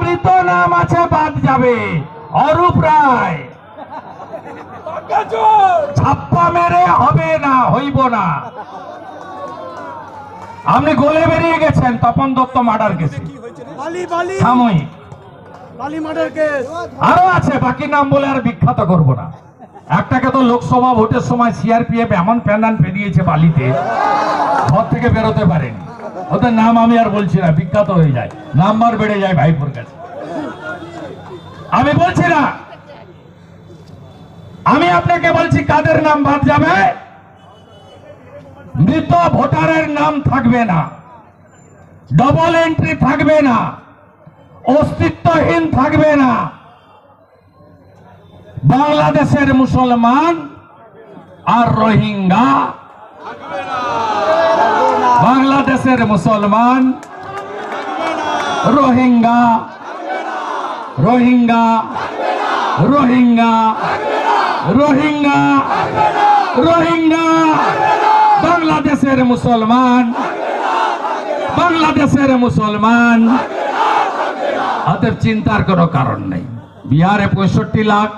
মৃত নাম আছে বাদ যাবে। অরূপ রায়। ছাপ্পা মেরে হবে না হইব না। আপনি গলে বেরিয়ে গেছেন তপন দত্ত মার্ডার কেসে। বালি বালি। সাময়িক। Murder case. আরও আছে বাকি নাম বলে আর বিখ্যাত করব না। একটাকে তো লোকসভা ভোটের সময় সিআরপিএফ এমন প্যান্ডান পেরিয়েছে বালিতে ঘর থেকে বেরোতে পারেনি। ওদের নাম আমি আর বলছি না, বিখ্যাত হয়ে যায়। নাম্বার বেড়ে যায় ভাইপুর কাছে। আমি বলছি না। আমি আপনাকে বলছি কাদের নাম বাদ যাবে? মৃত ভোটারের নাম থাকবে না। ডবল এন্ট্রি থাকবে না। অস্তিত্বহীন থাকবে না। বাংলাদেশের মুসলমান আর রোহিঙ্গা। বাংলাদেশের মুসলমান। রোহিঙ্গা। রোহিঙ্গা। রোহিঙ্গা। রোহিঙ্গা। রোহিঙ্গা। বাংলাদেশের মুসলমান। বাংলাদেশের মুসলমান। অতএব চিন্তার কোনো কারণ নেই। বিহারে পঁয়ষট্টি লাখ।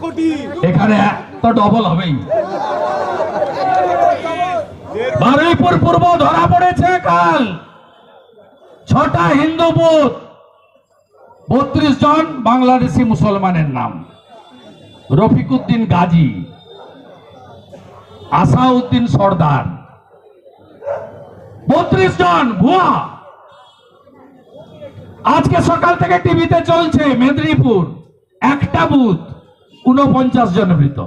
কোটি। এখানে তো ডবল হবেই। বারুইপুর পূর্ব ধরা পড়েছে কাল। ছটা হিন্দু বুথ, বত্রিশ জন বাংলাদেশি মুসলমানের নাম। রফিকুদ্দিন গাজী, আসাউদ্দিন সর্দার। বত্রিশ জন ভুয়া। আজকে সকাল থেকে টিভিতে চলছে মেদিনীপুর, একটা বুথ উনপঞ্চাশ জন মৃত।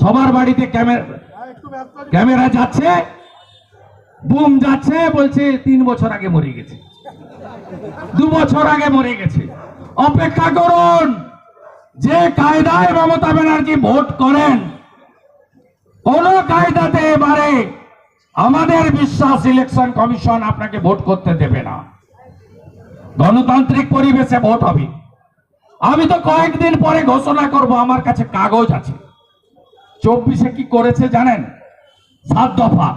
সবার বাড়িতে ক্যামেরা ক্যামেরা যাচ্ছে। বুম যাচ্ছে, বলছে, তিন বছর আগে মরে গেছে। দু বছর আগে মরে গেছে। অপেক্ষা করুন, যে কায়দায় মমতা ব্যানার্জি ভোট করেন, কোন কায়দাতে এবারে আমাদের বিশ্বাস ইলেকশন কমিশন আপনাকে ভোট করতে দেবে না। গণতান্ত্রিক পরিবেশে ভোট হবে। আমি তো কয়েকদিন পরে ঘোষণা করব, আমার কাছে কাগজ আছে। চব্বিশে কি করেছে জানেন? সাত দফা।